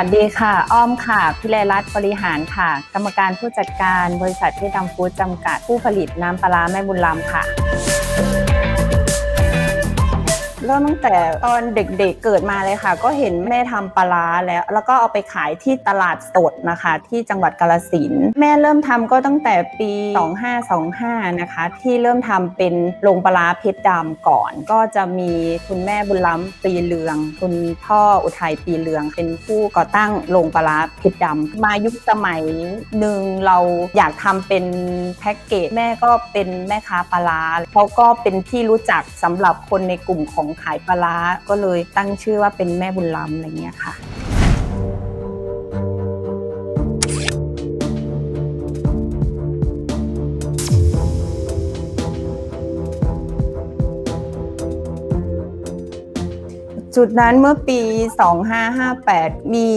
สวัสดีค่ะ อ้อมค่ะ พิเลรัตน์บริหารค่ะ กรรมการผู้จัดการบริษัทเพชรดำฟู้ดจำกัดผู้ผลิตน้ำปลาร้าแม่บุญลำค่ะ เริ่มตั้งแต่ตอนเด็กๆเกิดมาเลยค่ะ ก็เห็นแม่ทำปลาแล้ว แล้วก็เอาไปขายที่ตลาดสดนะคะ ที่จังหวัดกาลสินแม่เริ่มทำก็ตั้งแต่ปี 2525 นะคะ ที่เริ่มทำเป็นโรงปลาเพชรดำก่อน ก็จะมีคุณแม่บุญล้ำปีเลือง คุณพ่ออุทัยปีเลือง เป็นผู้ก่อตั้งโรงปลาเพชรดำมายุคสมัยหนึ่งเราอยากทำเป็นแพ็กเกจแม่ก็เป็นแม่ค้าปลาร้าเขาก็เป็นที่รู้จักสำหรับคนในกลุ่มของขายปลาร้าก็เลยตั้งชื่อว่าเป็นแม่บุญล้ำอะไรเงี้ยค่ะ จุดนั้นเมื่อปี 2558 มี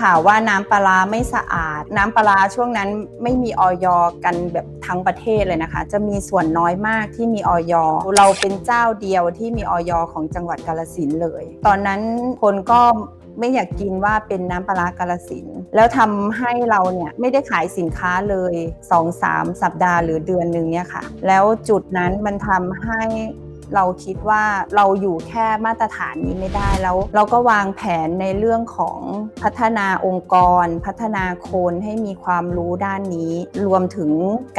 ข่าวว่าน้ำปลาไม่สะอาด น้ำปลาช่วงนั้นไม่มีออยกันแบบทั้งประเทศเลยนะคะ จะมีส่วนน้อยมากที่มีออยเราเป็นเจ้าเดียวที่มีออยของจังหวัดกาลสินเลย ตอนนั้นคนก็ไม่อยากกินว่าเป็นน้ำปลากาลสิน แล้วทำให้เราเนี่ยไม่ได้ขายสินค้าเลย2-3สัปดาห์หรือเดือนหนึ่งเนี่ยค่ะ แล้วจุดนั้นมันทำให้ เราคิดว่าเราอยู่แค่มาตรฐานนี้ไม่ได้แล้ว เราก็วางแผนในเรื่องของพัฒนาองค์กร พัฒนาคนให้มีความรู้ด้านนี้ รวมถึง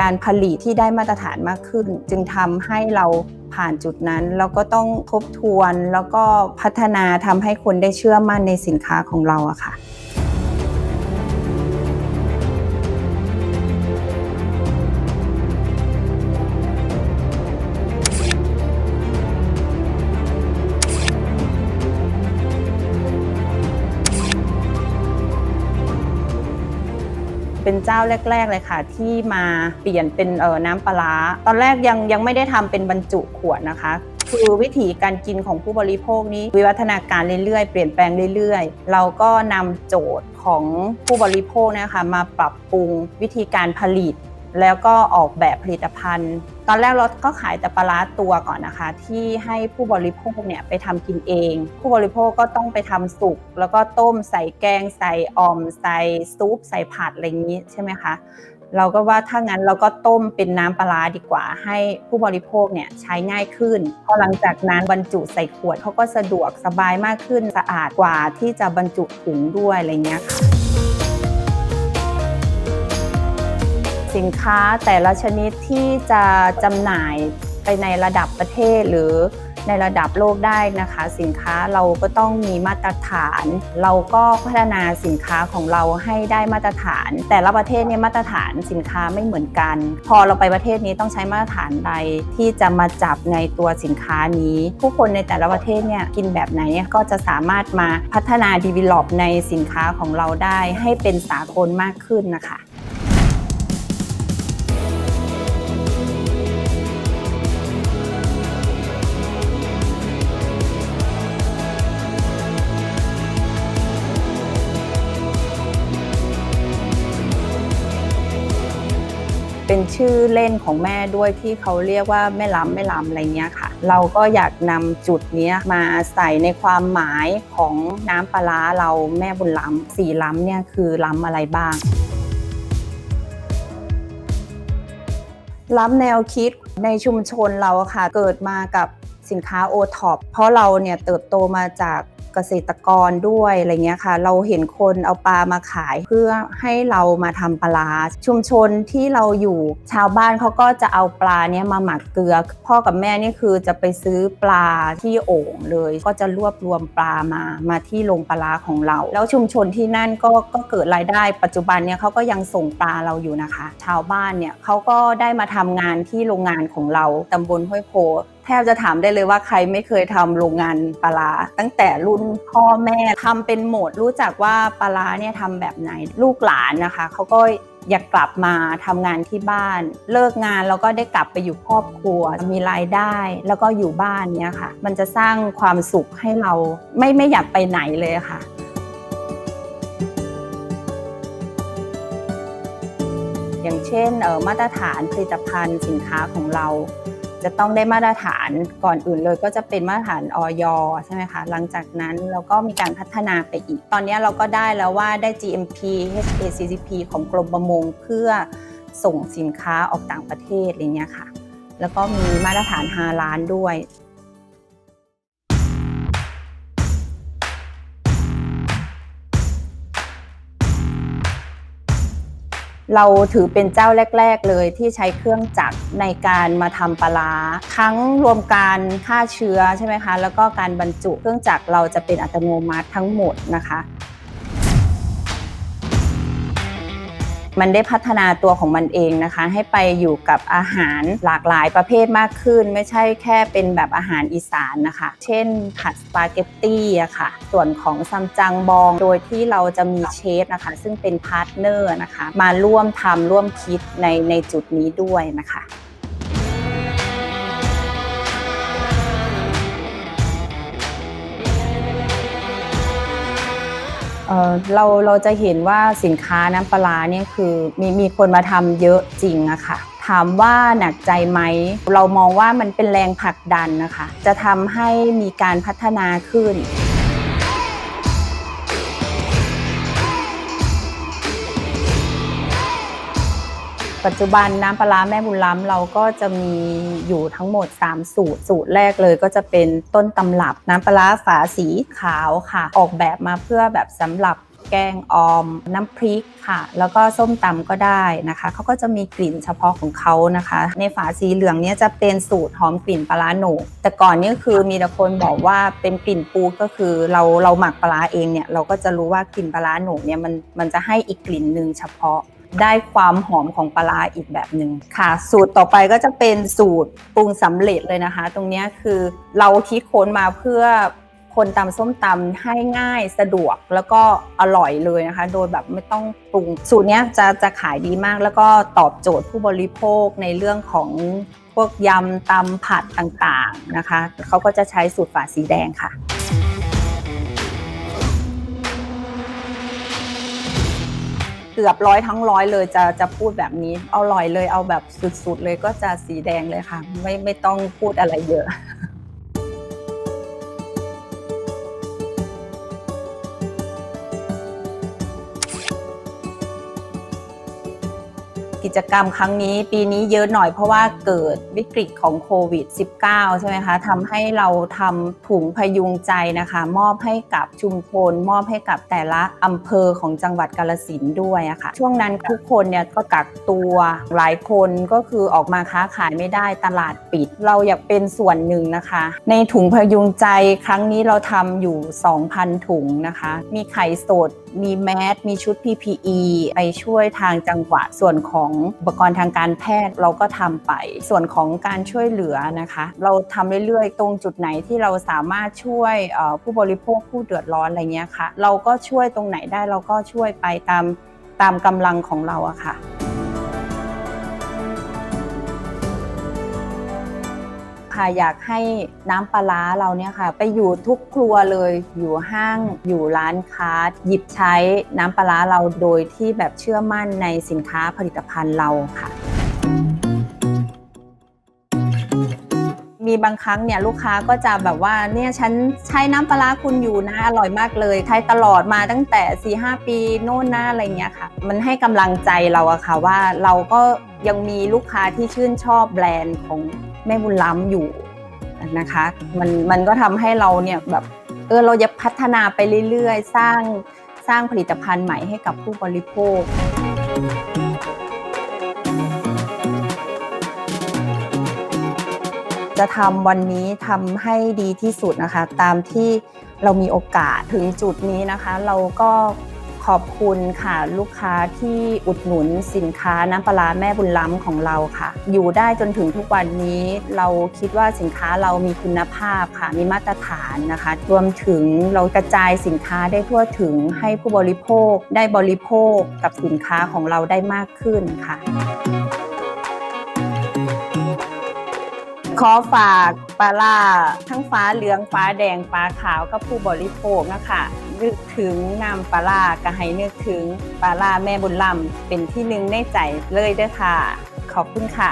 การผลิตที่ได้มาตรฐานมากขึ้น จึงทำให้เราผ่านจุดนั้นเราก็ต้องทบทวนแล้วก็พัฒนาทำให้คนได้เชื่อมั่นในสินค้าของเราอะค่ะ เป็นเจ้าแรก ๆ เลยค่ะ ที่มาเปลี่ยนเป็นเอ่อน้ำปลาร้าตอนแรกยังยังไม่ได้ทำเป็นบรรจุขวดนะคะ คือวิธีการกินของผู้บริโภคนี้วิวัฒนาการเรื่อยๆ เปลี่ยนแปลงเรื่อยๆ เราก็นำโจทย์ของผู้บริโภคนะคะมาปรับปรุงวิธีการผลิต แล้วก็ออกแบบผลิตภัณฑ์ ตอนแรกเราก็ขายแต่ปลาร้าตัวก่อนนะคะ ที่ให้ผู้บริโภคเนี่ยไปทำกินเอง ผู้บริโภคก็ต้องไปทำสุก แล้วก็ต้มใส่แกง ใส่อ่อม ใส่ซุปใส่ผัดอะไรอย่างนี้ใช่ไหมคะเราก็ว่าถ้างั้นเราก็ต้มเป็นน้ำปลาร้าดีกว่า ให้ผู้บริโภคเนี่ยใช้ง่ายขึ้น พอหลังจากนั้นบรรจุใส่ขวดเขาก็สะดวกสบายมากขึ้นสะอาดกว่าที่จะบรรจุถุงด้วยอะไรเงี้ยค่ะ สินค้าแต่ละชนิดที่จะจำหน่ายไปในระดับประเทศหรือในระดับโลกได้นะคะ สินค้าเราก็ต้องมีมาตรฐาน เราก็พัฒนาสินค้าของเราให้ได้มาตรฐาน แต่ละประเทศเนี่ยมาตรฐานสินค้าไม่เหมือนกัน พอเราไปประเทศนี้ต้องใช้มาตรฐานใดที่จะมาจับในตัวสินค้านี้ ผู้คนในแต่ละประเทศเนี่ยกินแบบไหนก็จะสามารถมาพัฒนา develop ในสินค้าของเราได้ให้เป็นสากลมากขึ้นนะคะ ชื่อเล่นของแม่ด้วยที่เขาเรียกว่าแม่ล้ำแม่ล้ำอะไรเงี้ยค่ะ เราก็อยากนำจุดเนี้ยมาใส่ในความหมายของน้ำปลาเราแม่บุญล้ำสีล้ำเนี่ยคือล้ำอะไรบ้างล้ำแนวคิดในชุมชนเราค่ะ เกิดมากับสินค้าโอท็อปเพราะเราเนี่ยเติบโตมาจาก เกษตรกรด้วยอะไรเงี้ยค่ะ เราเห็นคนเอาปลามาขายเพื่อให้เรามาทำปลาร้าชุมชนที่เราอยู่ชาวบ้านเขาก็จะเอาปลาเนี่ยมาหมักเกลือ พ่อกับแม่นี่คือจะไปซื้อปลาที่โอ่งเลย ก็จะรวบรวมปลามามาที่โรงปลาของเรา แล้วชุมชนที่นั่นก็ก็เกิดรายได้ปัจจุบันเนี่ยเขาก็ยังส่งปลาเราอยู่นะคะ ชาวบ้านเนี่ยเขาก็ได้มาทำงานที่โรงงานของเราตำบลห้วยโพ บจะถามได้เลยว่าใครไม่เคยทำโรงงานปลา ตั้งแต่รุ่นพ่อแม่ทำเป็นโหมด รู้จักว่าปลาเนี่ยทำแบบไหนลูกหลานนะคะเขาก็อยากกลับมาทำงานที่บ้าน เลิกงานแล้วก็ได้กลับไปอยู่ครอบครัว มีรายได้ แล้วก็อยู่บ้านเนี่ยค่ะ มันจะสร้างความสุขให้เราไม่ไม่อยากไปไหนเลยค่ะอย่างเช่นออมาตรฐานผลิตภัณฑ์สินค้าของเรา จะต้องได้มาตรฐานก่อนอื่นเลยก็จะเป็นมาตรฐานออยใช่ไหมคะ หลังจากนั้นเราก็มีการพัฒนาไปอีก ตอนนี้เราก็ได้แล้วว่าได้ GMP HACCP ของกรมประมงเพื่อส่งสินค้าออกต่างประเทศอะไรเงี้ยค่ะ แล้วก็มีมาตรฐานฮาลานด้วย เราถือเป็นเจ้าแรก ๆ เลยที่ใช้เครื่องจักรในการมาทำปลาร้าทั้งรวมการฆ่าเชื้อใช่ไหมคะ แล้วก็การบรรจุเครื่องจักรเราจะเป็นอัตโนมัติทั้งหมดนะคะ มันได้พัฒนาตัวของมันเองนะคะ ให้ไปอยู่กับอาหารหลากหลายประเภทมากขึ้น ไม่ใช่แค่เป็นแบบอาหารอีสานนะคะ เช่นผัดสปาเกตตี้อะค่ะ ส่วนของซัมจังบอง โดยที่เราจะมีเชฟนะคะ ซึ่งเป็นพาร์ทเนอร์นะคะ มาร่วมทำร่วมคิดในในจุดนี้ด้วยนะคะ เราเราจะเห็นว่าสินค้าน้ำปลาร้าเนี่ยคือมีมีคนมาทำเยอะจริงอะค่ะ ถามว่าหนักใจไหม เรามองว่ามันเป็นแรงผลักดันนะคะ จะทำให้มีการพัฒนาขึ้น ปัจจุบันน้ำปลาร้าแม่บุญล้ำเราก็จะมีอยู่ทั้งหมด 3 สูตร สูตรแรกเลยก็จะเป็นต้นตำรับน้ำปลาร้าฝาสีขาวค่ะ ออกแบบมาเพื่อแบบสำหรับแกงออม น้ำพริกค่ะ แล้วก็ส้มตำก็ได้นะคะ เขาก็จะมีกลิ่นเฉพาะของเขานะคะ ในฝาสีเหลืองเนี้ยจะเป็นสูตรหอมกลิ่นปลาหนกแต่ก่อนนี่คือมีแต่คนบอกว่าเป็นกลิ่นปูก็คือเราเราหมักปลาเองเนี่ยเราก็จะรู้ว่ากลิ่นปลาหนกเนี่ยมันมันจะให้อีกกลิ่นหนึ่งเฉพาะ ได้ความหอมของปลาอีกแบบหนึ่งค่ะ สูตรต่อไปก็จะเป็นสูตรปรุงสำเร็จเลยนะคะ ตรงนี้คือเราคิดค้นมาเพื่อคนตำส้มตำให้ง่ายสะดวกแล้วก็อร่อยเลยนะคะ โดยแบบไม่ต้องปรุงสูตรนี้จะจะขายดีมาก แล้วก็ตอบโจทย์ผู้บริโภคในเรื่องของพวกยำตำผัดต่างๆนะคะเขาก็จะใช้สูตรฝาสีแดงค่ะ เกือบร้อยทั้งร้อยเลยจะจะพูดแบบนี้ เอาลอยเลยเอาแบบสุดๆเลยก็จะสีแดงเลยค่ะ ไม่ไม่ต้องพูดอะไรเยอะ กิจกรรมครั้งนี้ ปีนี้เยอะหน่อยเพราะว่าเกิดวิกฤตของโควิด -19 ใช่ไหมคะทำให้เราทำถุงพยุงใจนะคะ มอบให้กับชุมชนมอบให้กับแต่ละอำเภอของจังหวัดกาลสินด้วยอะค่ะ ช่วงนั้นทุกคนเนี่ยก็กักตัวหลายคนก็คือออกมาค้าขายไม่ได้ตลาดปิด เราอยากเป็นส่วนหนึ่งนะคะ ในถุงพยุงใจครั้งนี้เราทำอยู่ 2,000 ถุงนะคะ มีไข่สด มีแมสมีชุด PPE ไปช่วยทางจังหวัด ส่วนของอุปกรณ์ทางการแพทย์เราก็ทำไป ส่วนของการช่วยเหลือนะคะ เราทำเรื่อยๆ ตรงจุดไหนที่เราสามารถช่วยผู้บริโภคผู้เดือดร้อนอะไรเงี้ยค่ะ เราก็ช่วยตรงไหนได้เราก็ช่วยไปตามตามกำลังของเราอะค่ะ ค่ะอยากให้น้ำปลาร้าเราเนี่ยค่ะ ไปอยู่ทุกครัวเลยอยู่ห้างอยู่ร้านค้า หยิบใช้น้ำปลาร้าเราโดยที่แบบเชื่อมั่นในสินค้าผลิตภัณฑ์เราค่ะ มีบางครั้งเนี่ยลูกค้าก็จะแบบว่าเนี่ยฉันใช้น้ำปลาร้าคุณอยู่นะอร่อยมากเลยใช้ตลอดมาตั้งแต่4ีหปีโน่นนะอะไรเงี้ยค่ะ มันให้กำลังใจเราอะค่ะว่าเราก็ยังมีลูกค้าที่ชื่นชอบแบรนด์ของแม่บุญล้ำอยู่นะคะ มันมันก็ทำให้เราเนี่ยแบบเออเราจะพัฒนาไปเรื่อยๆ สร้างสร้างผลิตภัณฑ์ใหม่ให้กับผู้บริโภค จะทำวันนี้ทำให้ดีที่สุดนะคะ ตามที่เรามีโอกาสถึงจุดนี้นะคะ เราก็ขอบคุณค่ะลูกค้าที่อุดหนุนสินค้าน้ำปลาร้าแม่บุญล้ำของเราค่ะ อยู่ได้จนถึงทุกวันนี้เราคิดว่าสินค้าเรามีคุณภาพค่ะ มีมาตรฐานนะคะรวมถึงเรากระจายสินค้าได้ทั่วถึงให้ผู้บริโภคได้บริโภคกับสินค้าของเราได้มากขึ้นค่ะ ขอฝากปลาล่าทั้งฟ้าเหลืองฟ้าแดงปลาขาวกับผู้บริโภคนะคะนึกถึงน้ำปลาล่าก็ให้นึกถึงปลาล่าแม่บุญลำเป็นที่หนึ่งในใจเลยเด้อค่ะ ขอบคุณค่ะ